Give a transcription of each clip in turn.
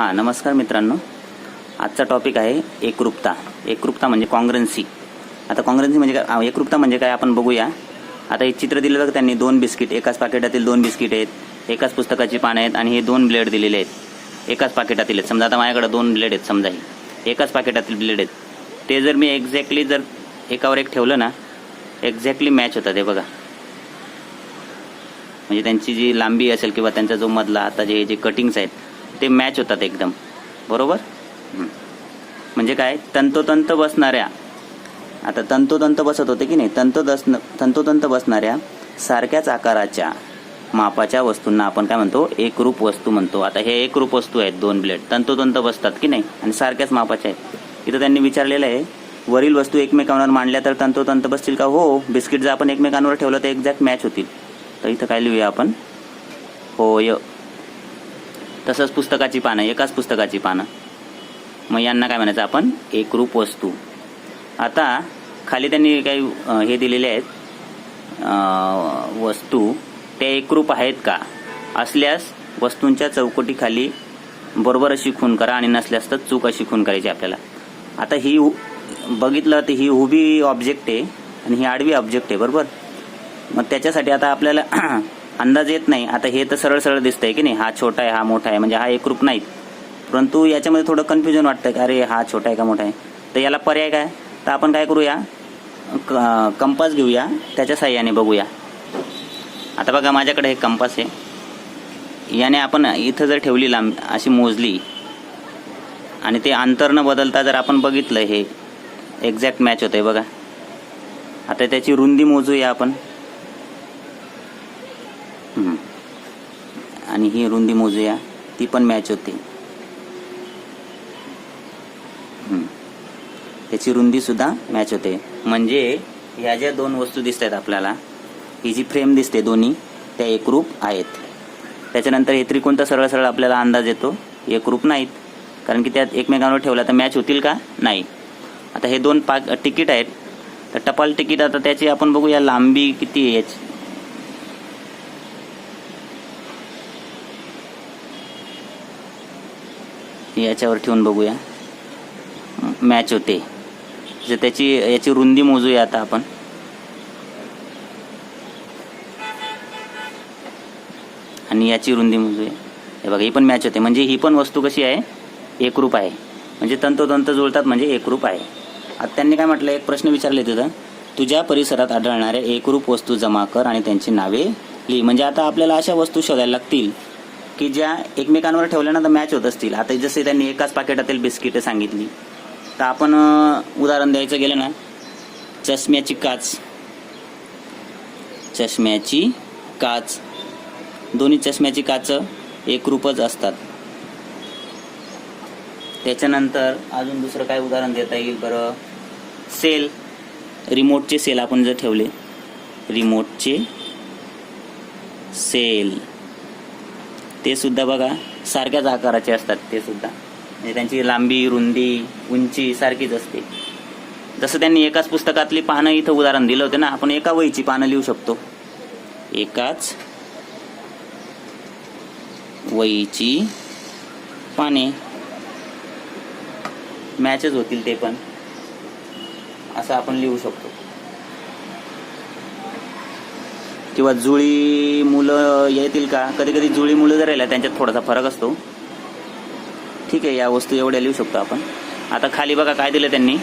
हां नमस्कार मित्रांनो. आजचा टॉपिक आहे एकरूपता. एकरूपता म्हणजे काँग्रेन्सी. आता काँग्रेन्सी म्हणजे काय? एकरूपता म्हणजे काय आपण बघूया. आता हे चित्र दिलं बघा त्यांनी दोन बिस्किट. एकाच पाकिटातील दोन बिस्किट आहेत एकाच पुस्तकाची पानं आहेत आणि हे दोन ब्लेड दिलेले आहेत. एकाच पाकिटातील आहेत. समजा आता माझ्याकडे दोन ब्लेड आहेत समजा हे. एकाच पाकिटातील ब्लेड आहेत. ते जर मी एक्झॅक्टली जर एकावर एक ठेवलं ना एक्झॅक्टली मॅच होतात हे बघा. म्हणजे त्यांची जी लांबी असेल किंवा त्यांचा जो मधला आता जे जे कटिंग्स आहेत ते मॅच होतात एकदम. बरोबर? म्हणजे काय? तंतोतंत बसणाऱ्या आता तंतोतंत बसत होते की नाही? तंतोदस तंतोतंत बसणाऱ्या सारख्याच आकाराच्या मापाच्या वस्तूंना आपण काय म्हणतो? एकरूप वस्तू म्हणतो. आता हे एकरूप वस्तू आहेत दोन ब्लेड. तंतोतंत बसतात की नाही? आणि सारख्याच मापाच्या आहेत. इथं त्यांनी विचारलेलं आहे वरील वस्तू एकमेकांवर मांडल्या तर तंतोतंत बसतील का? हो बिस्किट जर आपण एकमेकांवर ठेवलं तर एक्झॅक्ट मॅच होतील. तर इथं काय लिहूया आपण? होय तसंच पुस्तकाची पानं एकाच पुस्तकाची पानं. मग यांना काय म्हणायचं आपण एकरूप वस्तू. आता खाली त्यांनी काही हे दिलेले आहेत. वस्तू त्या एकरूप आहेत का? असल्यास वस्तूंच्या चौकटीखाली बरोबर अशी खून करा आणि नसल्यास तर चूक अशी खून करायची आपल्याला. आता ही उ- बघितलं तर ही उभी ऑब्जेक्ट आहे आणि ही आडवी ऑब्जेक्ट आहे बरोबर? मग त्याच्यासाठी आता आपल्याला अंदाज येत नाही. आता हे तर सरळ सरळ दिसतंय की नाही? हा छोटा आहे हा मोठा आहे म्हणजे हा एकरूप नाहीत. परंतु याच्यामध्ये थोडं कन्फ्युजन वाटतं की अरे हा छोटा आहे का मोठा आहे? तर याला पर्याय काय? तर आपण काय करूया? क- कंपास घेऊया. त्याच्या साह्याने बघूया. आता बघा माझ्याकडे हे कंपास आहे. याने आपण इथं जर ठेवली लांब अशी मोजली आणि ते अंतर न बदलता जर आपण बघितलं हे एक्झॅक्ट मॅच होतं आहे बघा. आता त्याची रुंदी मोजूया आपण. आणि ही रुंदी मोजूया. ती पण मॅच होते. त्याची रुंदीसुद्धा मॅच होते. म्हणजे ह्या ज्या दोन वस्तू दिसत आहेत आपल्याला ही जी फ्रेम दिसते दोन्ही त्या एकरूप आहेत. त्याच्यानंतर हे त्रिकोणचा सरळ सरळ आपल्याला अंदाज येतो. एकरूप नाहीत. कारण की त्यात एकमेकांवर ठेवला तर मॅच होतील का? नाही. आता हे दोन पाक तिकीट आहेत. तर टपाल तिकीट आता त्याची आपण बघूया लांबी किती आहे याची. याच्यावर ठेवून बघूया. मॅच होते. जर त्याची याची रुंदी मोजूया आता आपण. आणि याची रुंदी मोजूया. हे बघा ही पण मॅच होते. म्हणजे ही पण वस्तू कशी आहे? एकरूप आहे. म्हणजे तंतोतंत जुळतात म्हणजे एकरूप आहे. आता त्यांनी काय म्हटलं? एक प्रश्न विचारले तिथं तुझ्या परिसरात आढळणाऱ्या एकरूप वस्तू जमा कर आणि त्यांची नावे लिही. म्हणजे आता आपल्याला अशा वस्तू शोधायला लागतील. की ज्या एकमेकांवर ठेवल्या ना तर मॅच होत असतील. आता जसे त्यांनी एकाच पाकिटातील बिस्किटं सांगितली. तर आपण उदाहरण द्यायचं गेलं ना. चष्म्याची काच. चष्म्याची काच. दोन्ही चष्म्याची काच एकरूपच असतात. त्याच्यानंतर अजून दुसरं काय उदाहरण देता येईल बरं? सेल. रिमोटचे सेल आपण जर ठेवले. रिमोटचे सेल. ते सुद्धा बघा सारख्याच आकाराचे असतात ते सुद्धा. म्हणजे त्यांची लांबी रुंदी उंची सारखीच असते. जसं त्यांनी एकाच पुस्तकातली पानं इथं उदाहरण दिलं होतं ना आपण एका वहीची पानं लिहू शकतो. एकाच वहीची पाने. मॅचच होतील ते पण. असं आपण लिहू शकतो. किंवा जुळी मुलं येतील का? कधी कधी जुळी मुलं जर राहिल्या त्यांच्यात थोडासा फरक असतो. ठीक आहे या वस्तू एवढ्या लिहू शकतो आपण. आता खाली बघा काय दिलं त्यांनी.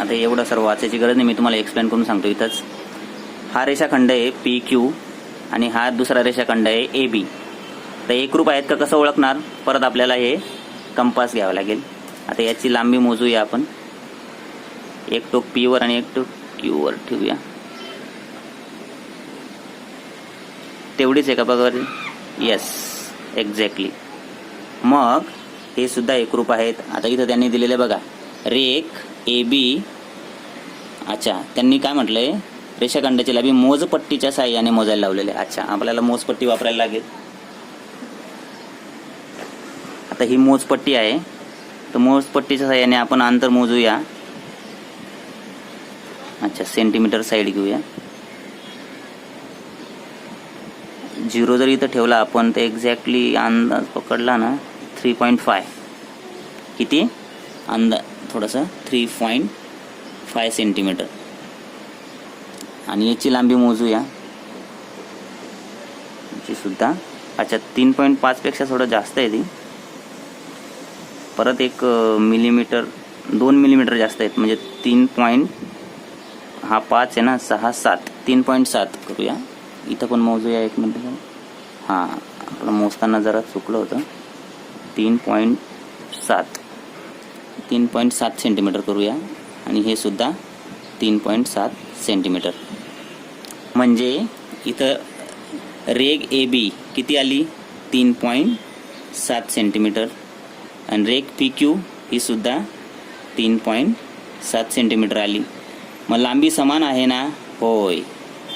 आता एवढं सर्व वाचायची गरज नाही मी तुम्हाला एक्सप्लेन करून सांगतो इथंच. हा रेषाखंड आहे पी क्यू आणि हा दुसरा रेषाखंड आहे ए बी तर एकरूप आहेत का? कसं ओळखणार? परत आपल्याला हे कंपास घ्यावं लागेल. आता याची लांबी मोजूया आपण. एक टोक पीवर आणि एक टोक क्यूवर ठेवूया. तेवढीच आहे का बघा येस एक्झॅक्टली मग हे सुद्धा एकरूप आहेत. आता इथं त्यांनी दिलेले बघा. रेख ए बी अच्छा त्यांनी काय म्हटलंय? रेषाखंडाची लाभी मोजपट्टीच्या साह्याने मोजायला लावलेले. अच्छा आपल्याला मोजपट्टी वापरायला लागेल. आता ही मोजपट्टी आहे. तर मोजपट्टीच्या साह्याने आपण अंतर मोजूया. अच्छा सेंटीमीटर साईड घेऊया. झिरो जर इथं ठेवला आपण तर एक्झॅक्टली अंदाज पकडला ना थ्री पॉईंट फाय किती? अंदाज थोडंसं थ्री पॉईंट फाय सेंटीमीटर आणि याची लांबी मोजूया. याची सुद्धा अच्छा तीन पॉईंट पाचपेक्षा थोडं जास्त आहे ती. परत एक मिलीमीटर दोन मिलीमीटर जास्त आहेत. म्हणजे तीन पॉईंट हा पाच आहे ना सहा सात. तीन पॉईंट सात करूया. इथं पण मोजूया एक मिनिट. हां आपलं मोजताना जरा चुकलं होतं. तीन पॉईंट सात. तीन पॉईंट सात सेंटीमीटर करूया. आणि हे सुद्धा तीन पॉईंट सात सेंटीमीटर म्हणजे इथं रेग ए बी किती आली? तीन पॉईंट सात सेंटीमीटर आणि रेग पी क्यू ही सुद्धा तीन पॉईंट सात सेंटीमीटर आली. मग लांबी समान आहे ना? होय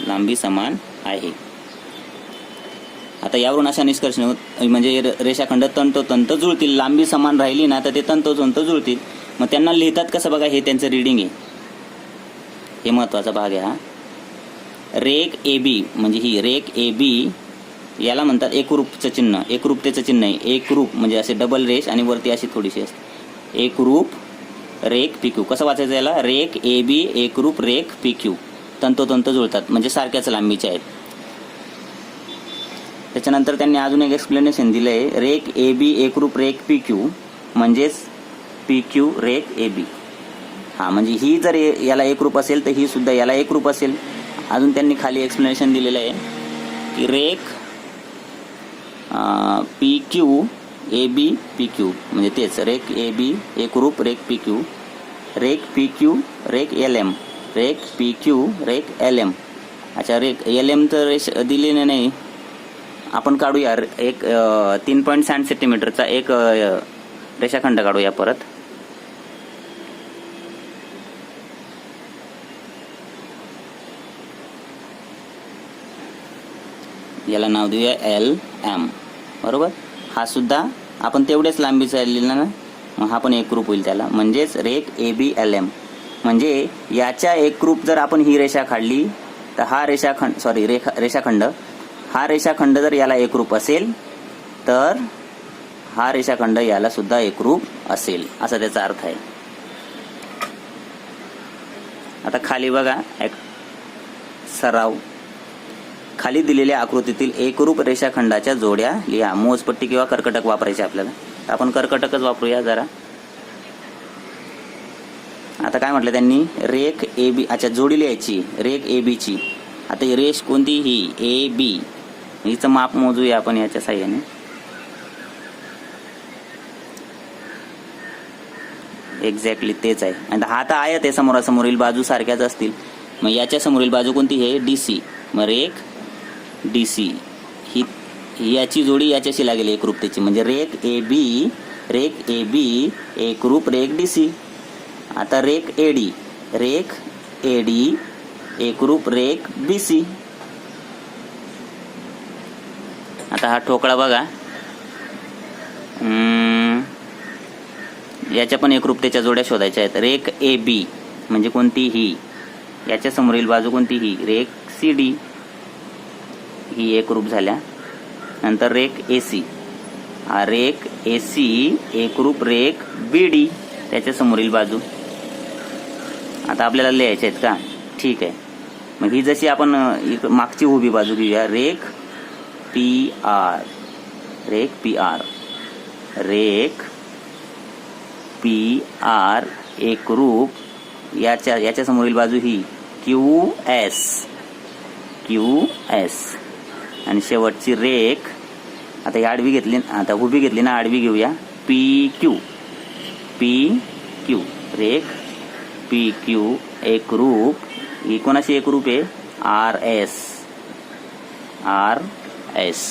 लांबी समान आहे. आता यावरून असा निष्कर्ष म्हणजे रेषाखंड तंतोतंत जुळतील. लांबी समान राहिली ना तर ते तंतोतंत जुळतील. मग त्यांना लिहितात कसं बघा हे त्यांचं रिडिंग आहे. हे महत्त्वाचा भाग आहे हा. रेक ए बी म्हणजे ही रेक ए बी याला म्हणतात एकरूपचं चिन्ह. एकरूपतेचं चिन्ह आहे. एकरूप म्हणजे असे डबल रेष आणि वरती अशी थोडीशी असते. एकरूप रेक पी क्यू कसं वाचायचं याला? रेक ए बी एकरूप रेक पी क्यू तंतोतंत जुळतात म्हणजे सारख्याच लांबीचे आहेत. त्याच्यानंतर त्यांनी अजून एक एक्सप्लेनेशन दिलं आहे रेक ए बी एकरूप रेक पी क्यू म्हणजेच पी क्यू रेक ए बी. हां म्हणजे ही जर ए- याला एकरूप असेल तर ही सुद्धा याला एकरूप असेल. अजून त्यांनी खाली एक्सप्लेनेशन दिलेलं आहे की rake P Q A B P Q म्हणजे तेच रेक ए बी एकरूप रेक पी क्यू रेक पी क्यू रेक एल एम. रेक पी क्यू रेक एल एम. अच्छा रेक एल एम तर रेश दिलेले नाही. आपण काढूया. एक तीन पॉईंट साठ सेंटीमीटरचा एक रेषाखंड काढूया परत. याला नाव देऊया एल एम. बरोबर? हा सुद्धा आपण तेवढेच लांबीचा लिहिला ना? मग हा पण एकरूप होईल त्याला. म्हणजेच रेक ए बी एल एम. म्हणजे याच्या एकरूप जर आपण ही रेषा काढली तर हा रेषाखंड सॉरी रेखा रेषाखंड हा रेषाखंड जर याला एकरूप असेल तर हा रेषाखंड याला सुद्धा एकरूप असेल असा त्याचा अर्थ आहे. आता खाली बघा एक सराव. खाली दिलेल्या आकृतीतील एकरूप रेषाखंडाच्या जोड्या लिहा. मोजपट्टी किंवा कर्कटक वापरायचे आपल्याला. आपण कर्कटकच वापरूया जरा. आता काय म्हटलं त्यांनी? रेख ए बी अच्छा जोडी लिहायची. रेख ए बीची आता ही रेष कोणती? ही ए बी. हिचं माप मोजूया आपण याच्या साह्याने. एक्झॅक्टली तेच आहे. आणि हा तर आयत आहे समोरासमोरील बाजू सारख्याच असतील. मग याच्या समोरील बाजू कोणती? हे डी सी मग रेख डी सी ही ही याची जोडी याच्याशी लागेल एकरूपतेची. म्हणजे rake A B rake A B एकरूप रेक डी सी आता रेक ए डी रेक ए डी एकरूप रेक बी सी आता हा ठोकळा बघा. याच्या पण एकरूपतेच्या जोड्या शोधायच्या आहेत. रेक ए बी म्हणजे कोणती ही? याच्या समोरील बाजू कोणती ही? रेक सी डी ही एकरूप झाल्या. नंतर रेक ए सी हा रेक ए सी एकरूप रेक बी डी त्याच्या समोरील बाजू. आता आपल्याला लिहायचे आहेत का? ठीक आहे. मग ही जशी आपण मागची उभी बाजू घेऊया. रेख पी आर. रेख पी आर. रेख पी आर एकरूप याच्या याच्या समोरील बाजू ही. Q S. Q S. आणि शेवटची रेख. आता ही आडवी घेतली आता उभी घेतली ना आडवी घेऊया. P Q. P Q. रेख पी क्यू एकरूप ही कोणाशी एकरूप आहे आर एस आर एस